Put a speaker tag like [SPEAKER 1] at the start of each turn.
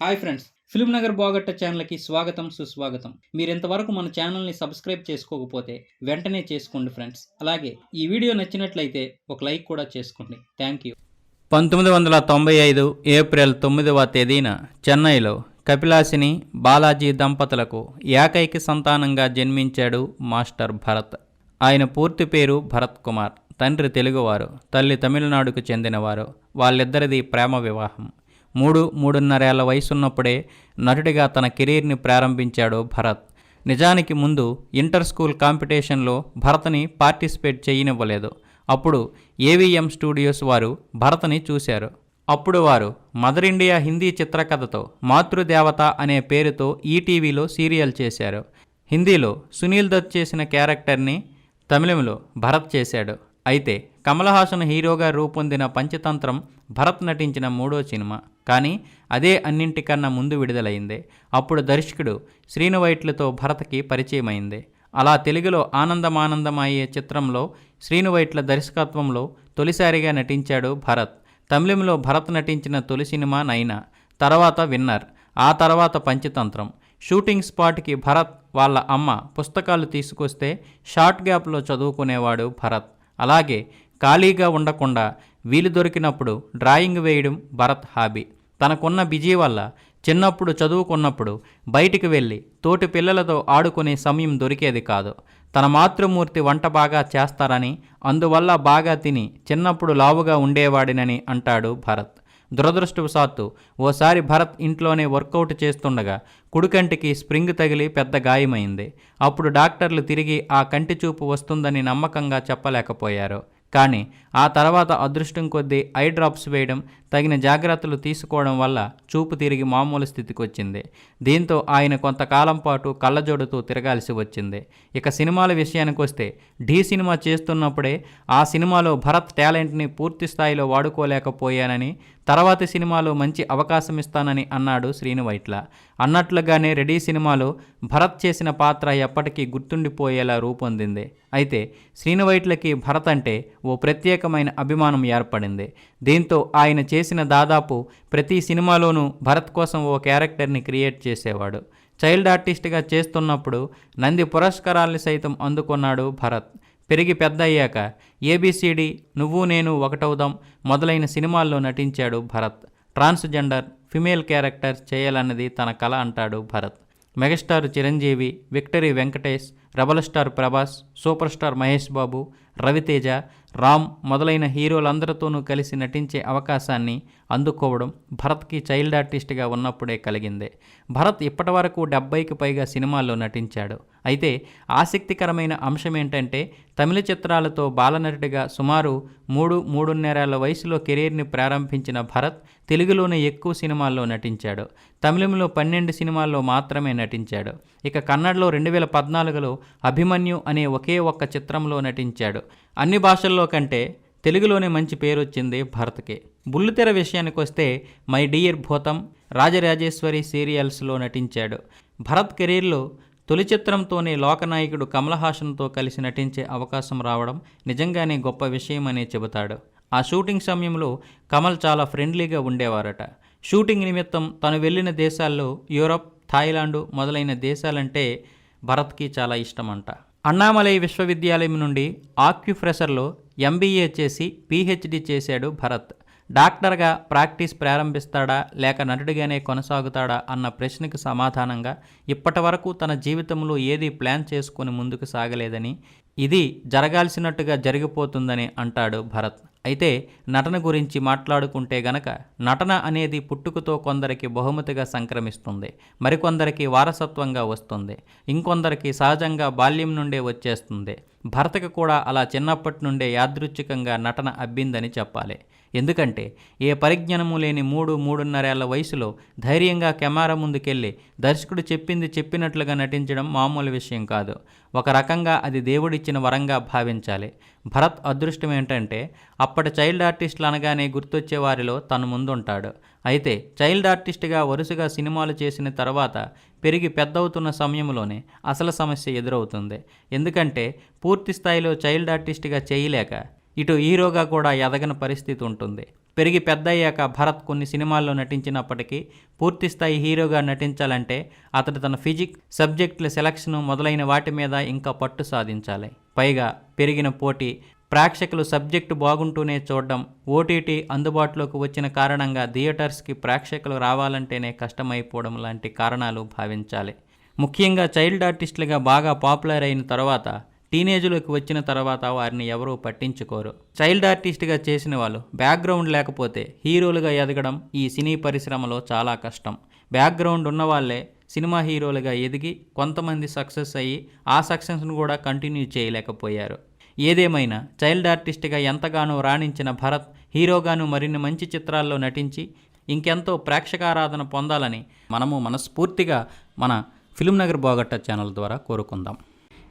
[SPEAKER 1] Hi friends film Nagar బాగట్ట ఛానల్కి స్వాగతం సుస్వాగతం. మీరు ఇంతవరకు మన ఛానల్ని సబ్స్క్రైబ్ చేసుకోకపోతే వెంటనే చేసుకోండి ఫ్రెండ్స్. అలాగే ఈ వీడియో నచ్చినట్లయితే ఒక లైక్ కూడా చేసుకోండి. Thank you. పంతొమ్మిది వందల తొంభై ఐదు ఏప్రిల్ తొమ్మిదవ తేదీన చెన్నైలో కపిలాసిని బాలాజీ దంపతులకు ఏకైక సంతానంగా జన్మించాడు మాస్టర్ భరత్. ఆయన పూర్తి పేరు భరత్ కుమార్. తండ్రి తెలుగువారు తల్లి తమిళనాడుకు చెందినవారు. వాళ్ళిద్దరిది ప్రేమ వివాహం. మూడు మూడున్నరేళ్ళ వయసున్నప్పుడే నటుడిగా తన కెరీర్ని ప్రారంభించాడు భరత్. నిజానికి ముందు ఇంటర్ స్కూల్ కాంపిటీషన్లో భరత్ని పార్టిసిపేట్ చేయనివ్వలేదు. అప్పుడు ఏవిఎం స్టూడియోస్ వారు భరత్ని చూశారు. అప్పుడు వారు మదర్ ఇండియా హిందీ చిత్రకథతో మాతృదేవత అనే పేరుతో ఈటీవీలో సీరియల్ చేశారు. హిందీలో సునీల్ దత్ చేసిన క్యారెక్టర్ని తమిళంలో భరత్ చేశాడు. అయితే కమల్ హాసన్ హీరోగా రూపొందిన పంచతంత్రం భరత్ నటించిన మూడో సినిమా. కానీ అదే అన్నింటికన్నా ముందు విడుదలైంది. అప్పుడు దర్శకుడు శ్రీను వైట్లతో భరత్కి పరిచయమైంది. అలా తెలుగులో ఆనందమానందం అయ్యే చిత్రంలో శ్రీను వైట్ల దర్శకత్వంలో తొలిసారిగా నటించాడు భరత్. తమిళంలో భరత్ నటించిన తొలి సినిమా నైనా తర్వాత విన్నర్ ఆ తర్వాత పంచతంత్రం. షూటింగ్ స్పాట్కి భరత్ వాళ్ళ అమ్మ పుస్తకాలు తీసుకొస్తే షార్ట్ గ్యాప్లో చదువుకునేవాడు భరత్. అలాగే ఖాళీగా ఉండకుండా వీలు దొరికినప్పుడు డ్రాయింగ్ వేయడం భరత్ హాబీ. తనకున్న బిజీ వల్ల చిన్నప్పుడు చదువుకున్నప్పుడు బయటికి వెళ్ళి తోటి పిల్లలతో ఆడుకునే సమయం దొరికేది కాదు. తన మాతృమూర్తి వంట బాగా చేస్తారని అందువల్ల బాగా తిని చిన్నప్పుడు లావుగా ఉండేవాడినని అంటాడు భరత్. దురదృష్టవశాత్తు ఓసారి భరత్ ఇంట్లోనే వర్కౌట్ చేస్తుండగా కుడికంటికి స్ప్రింగ్ తగిలి పెద్ద గాయమైంది. అప్పుడు డాక్టర్లు తిరిగి ఆ కంటి చూపు వస్తుందని నమ్మకంగా చెప్పలేకపోయారు. కానీ ఆ తర్వాత అదృష్టం కొద్దీ ఐ డ్రాప్స్ వేయడం తగిన జాగ్రత్తలు తీసుకోవడం వల్ల చూపు తిరిగి మామూలు స్థితికి వచ్చింది. దీంతో ఆయన కొంతకాలం పాటు కళ్ళజోడుతూ తిరగాల్సి వచ్చింది. ఇక సినిమాల విషయానికి వస్తే ఢీ సినిమా చేస్తున్నప్పుడే ఆ సినిమాలో భరత్ టాలెంట్ని పూర్తి స్థాయిలో వాడుకోలేకపోయానని తర్వాతి సినిమాలో మంచి అవకాశం ఇస్తానని అన్నాడు శ్రీను వైట్ల అన్నట్లుగానే రెడీ సినిమాలో భరత్ చేసిన పాత్ర ఎప్పటికీ గుర్తుండిపోయేలా రూపొందింది. అయితే శ్రీను వైట్లకి భరత్ అంటే ఓ ప్రత్యేకమైన అభిమానం ఏర్పడింది. దీంతో ఆయన చేసిన దాదాపు ప్రతి సినిమాలోనూ భరత్ కోసం ఓ క్యారెక్టర్ని క్రియేట్ చేసేవాడు. చైల్డ్ ఆర్టిస్ట్గా చేస్తున్నప్పుడు నంది పురస్కారాల్ని సైతం అందుకున్నాడు భరత్. పెరిగి పెద్ద అయ్యాక ఏబిసిడి నువ్వు నేను ఒకటవుదాం మొదలైన సినిమాల్లో నటించాడు భరత్. ట్రాన్స్జెండర్ ఫిమేల్ క్యారెక్టర్ చేయాలన్నది తన కళ అంటాడు Bharat. Megastar Chiranjeevi victory Venkatesh rebel star Prabhas super star Mahesh Babu Raviteja Ram మొదలైన హీరోలందరితోనూ కలిసి నటించే అవకాశాన్ని అందుకోవడం భరత్కి చైల్డ్ ఆర్టిస్ట్గా ఉన్నప్పుడే కలిగింది. భరత్ ఇప్పటివరకు డెబ్బైకి పైగా సినిమాల్లో నటించాడు. అయితే ఆసక్తికరమైన అంశం ఏంటంటే తమిళ చిత్రాలతో బాలనటుడిగా సుమారు మూడు మూడున్నరేళ్ళ వయసులో కెరీర్ని ప్రారంభించిన భరత్ తెలుగులోనే ఎక్కువ సినిమాల్లో నటించాడు. తమిళంలో పన్నెండు సినిమాల్లో మాత్రమే నటించాడు. ఇక కన్నడలో రెండు వేల పద్నాలుగులో అభిమన్యు అనే ఒకే ఒక్క చిత్రంలో నటించాడు. అన్ని భాషల్లో కంటే తెలుగులోనే మంచి పేరు వచ్చింది భరత్కి. బుల్లితెర విషయానికి వస్తే మై డియర్ భూతం రాజరాజేశ్వరి సీరియల్స్లో నటించాడు. భరత్ కెరీర్లో తొలి చిత్రంతోనే లోకనాయకుడు కమల్ హాసన్తో కలిసి నటించే అవకాశం రావడం నిజంగానే గొప్ప విషయమనే చెబుతాడు. ఆ షూటింగ్ సమయంలో కమల్ చాలా ఫ్రెండ్లీగా ఉండేవారట. షూటింగ్ నిమిత్తం తను వెళ్ళిన దేశాల్లో యూరప్ థాయిలాండ్ మొదలైన దేశాలంటే భరత్కి చాలా ఇష్టమంట. అన్నామలై విశ్వవిద్యాలయం నుండి ఆక్యుఫ్రెషర్లో ఎంబీఏ చేసి పీహెచ్డీ చేశాడు భరత్. డాక్టర్గా ప్రాక్టీస్ ప్రారంభిస్తాడా లేక నటుడిగానే కొనసాగుతాడా అన్న ప్రశ్నకు సమాధానంగా ఇప్పటి వరకు తన జీవితంలో ఏది ప్లాన్ చేసుకుని ముందుకు సాగలేదని ఇది జరగాల్సినట్టుగా జరిగిపోతుందని అంటాడు భరత్. అయితే నటన గురించి మాట్లాడుకుంటే గనక నటన అనేది పుట్టుకతో కొందరికి బహుమతిగా సంక్రమిస్తుంది. మరికొందరికి వారసత్వంగా వస్తుంది. ఇంకొందరికి సహజంగా బాల్యం నుండే వచ్చేస్తుంది. భరతకు కూడా అలా చిన్నప్పటి నుండే యాదృచ్ఛికంగా నటన అబ్బిందని చెప్పాలి. ఎందుకంటే ఏ పరిజ్ఞానము లేని మూడు మూడున్నరేళ్ళ వయసులో ధైర్యంగా కెమెరా ముందుకెళ్ళి దర్శకుడు చెప్పింది చెప్పినట్లుగా నటించడం మామూలు విషయం కాదు. ఒక రకంగా అది దేవుడి ఇచ్చిన వరంగా భావించాలి. భరత్ అదృష్టం ఏంటంటే అప్పటి చైల్డ్ ఆర్టిస్టులు అనగానే గుర్తొచ్చే వారిలో తను ముందుంటాడు. అయితే చైల్డ్ ఆర్టిస్ట్గా వరుసగా సినిమాలు చేసిన తర్వాత పెరిగి పెద్దవుతున్న సమయంలోనే అసలు సమస్య ఎదురవుతుంది. ఎందుకంటే పూర్తి స్థాయిలో చైల్డ్ ఆర్టిస్ట్గా చేయలేక ఇటు హీరోగా కూడా ఎదగని పరిస్థితి ఉంటుంది. పెరిగి పెద్దయ్యాక భరత్ కొన్ని సినిమాల్లో నటించినప్పటికీ పూర్తిస్థాయి హీరోగా నటించాలంటే అతడు తన ఫిజిక్ సబ్జెక్టుల సెలక్షన్ మొదలైన వాటి మీద ఇంకా పట్టు సాధించాలి. పైగా పెరిగిన పోటీ ప్రేక్షకులు సబ్జెక్టు బాగుంటూనే చూడడం ఓటీటీ అందుబాటులోకి వచ్చిన కారణంగా థియేటర్స్కి ప్రేక్షకులు రావాలంటేనే కష్టమైపోవడం లాంటి కారణాలు భావించాలి. ముఖ్యంగా చైల్డ్ ఆర్టిస్టులుగా బాగా పాపులర్ అయిన తర్వాత టీనేజ్లోకి వచ్చిన తర్వాత వారిని ఎవరూ పట్టించుకోరు. చైల్డ్ ఆర్టిస్ట్గా చేసిన వాళ్ళు బ్యాక్గ్రౌండ్ లేకపోతే హీరోలుగా ఎదగడం ఈ సినీ పరిశ్రమలో చాలా కష్టం. బ్యాక్గ్రౌండ్ ఉన్న వాళ్ళే సినిమా హీరోలుగా ఎదిగి కొంతమంది సక్సెస్ అయ్యి ఆ సక్సెస్ను కూడా కంటిన్యూ చేయలేకపోయారు. ఏదేమైనా చైల్డ్ ఆర్టిస్ట్గా ఎంతగానో రాణించిన భరత్ హీరోగాను మరిన్ని మంచి చిత్రాల్లో నటించి ఇంకెంతో ప్రేక్షకారాధన పొందాలని మనము మనస్ఫూర్తిగా మన ఫిల్మ్ నగర్ బోగట్ట ఛానల్ ద్వారా కోరుకుందాం.